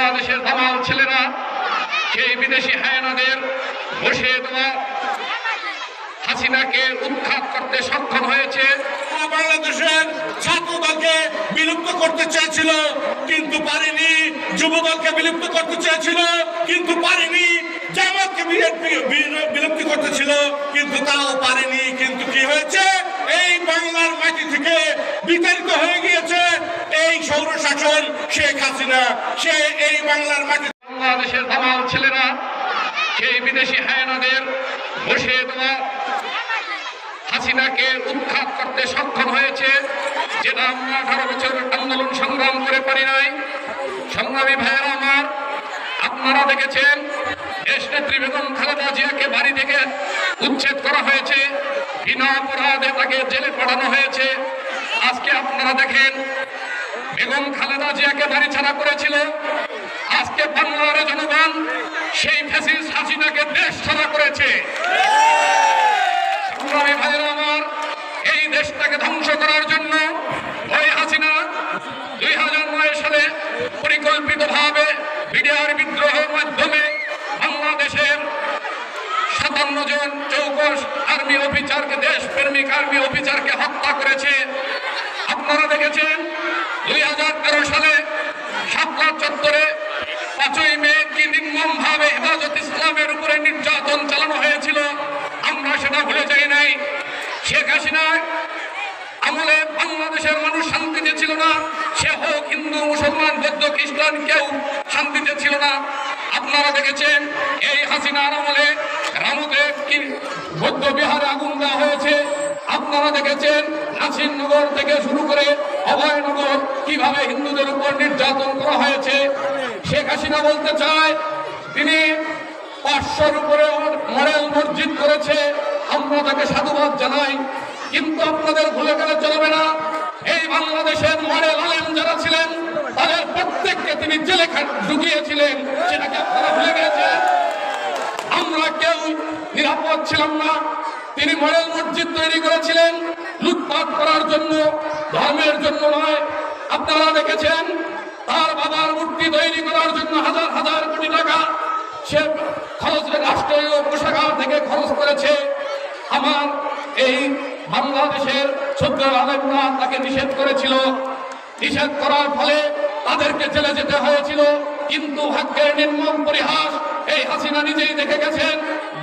বাংলাদেশের দামাল ছেলেরা, সেই বিদেশি হায়নাদের বসে দেওয়া হাসিনাকে উৎখাত করতে সক্ষম হয়েছে। বাংলাদেশের বিলুপ্ত করতে চেয়েছিল, কিন্তু পারেনি যুব বিলুপ্ত করতে চেয়েছিল, কিন্তু পারেনি, জামাতকে করতেছিল কিন্তু তাও পারেনি। কিন্তু কি হয়েছে? এই বাংলার মাটি থেকে বিতাড়িত হয়ে সৌরশাসন শেখ হাসিনা, সে এই বাংলার মাটি বাংলাদেশের দামাল ছেলেরা, সেই বিদেশি হায়নাদের বসে দেওয়া হাসিনাকে উৎখাত করতে সক্ষম হয়েছে, যেটা আমরা আঠারো বছর আন্দোলন সংগ্রাম করে পারি নাই। সংগ্রামী ভাইয়েরা আমার, আপনারা দেখেছেন দেশ নেত্রী বেগম খালেদা জিয়াকে বাড়ি থেকে উচ্ছেদ করা হয়েছে, বিনা অপরাধে তাকে জেলে পাঠানো হয়েছে। আজকে আপনারা দেখেন বেগম খালেদা জিয়াকে বাড়ি ছাড়া করেছিল। আজকে বাংলার জনগণ সেই ফ্যাসিস হাসিনাকে দেশ ছাড়া করেছে। এই দেশটাকে ধ্বংস করার জন্য ওই হাসিনা দুই হাজার নয় সালে পরিকল্পিতভাবে বিডিআর বিদ্রোহের মাধ্যমে বাংলাদেশের সাতান্ন জন চৌকস আর্মি অফিসারকে দেশ প্রেমিক আর্মি অফিসারকে হত্যা করেছে। আপনারা দেখেছেন দুই হাজার তেরো সালে শাপলা চত্বরে পাঁচই মে কি নির্মম ভাবে হেফাজত ইসলামের উপরে নির্যাতন চালানো হয়েছিল, আমরা সেটা ভুলে যাই নাই। শেখ হাসিনা আমলে বাংলাদেশের মানুষ শান্তিতে ছিল না, সে হোক হিন্দু, মুসলমান, বৌদ্ধ, খ্রিস্টান, কেউ শান্তিতে ছিল না। আপনারা দেখেছেন, এই হাসিনার আমলে রামুতে কি বৌদ্ধ বিহারে আগুন দেওয়া হয়েছে, আপনারা দেখেছেন, নাসিরনগর থেকে শুরু কীভাবে হিন্দুদের উপর নির্যাতন করা হয়েছে, শেখ হাসিনা বলতে চায়, তিনি পাঁচশোর উপরে মডেল মসজিদ করেছে, আমরা তাকে সাধুবাদ জানাই, কিন্তু আপনাদের ভুলে গেলে চলবে না। এই বাংলাদেশের মডেল আলেম যারা ছিলেন, তাদের প্রত্যেককে তিনি জেলে ঢুকিয়েছিলেন, সেটাকে আপনারা ভুলে গেছেন। আমরা কেউ নিরাপদ ছিলাম না। তিনি মডেল মসজিদ তৈরি করেছিলেন, লুটপাট করার জন্য, ধর্মের জন্য নয় আপনারা দেখেছেন, তার বাবার মূর্তি তৈরি করার জন্য হাজার হাজার কোটি টাকা সে খরচ রাষ্ট্রীয় কোষাগার থেকে খরচ করেছে। আমার এই বাংলাদেশের সদ্য আলেমরা তাকে নিষেধ করেছিল। নিষেধ করার ফলে তাদেরকে জেলে যেতে হয়েছিল। কিন্তু ভাগ্যের নির্মম পরিহাস এই হাসিনা নিজেই দেখে গেছেন,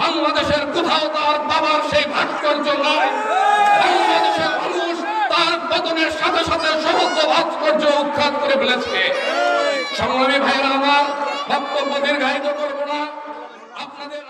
বাংলাদেশের কোথাও তার বাবার সেই ভাস্কর্য নয় ভাস্কর্য উৎখাত করে ফেলেছে। সংগ্রামী ভাইয়েরা আমার বক্তব্য দীর্ঘায়িত করব না। আপনাদের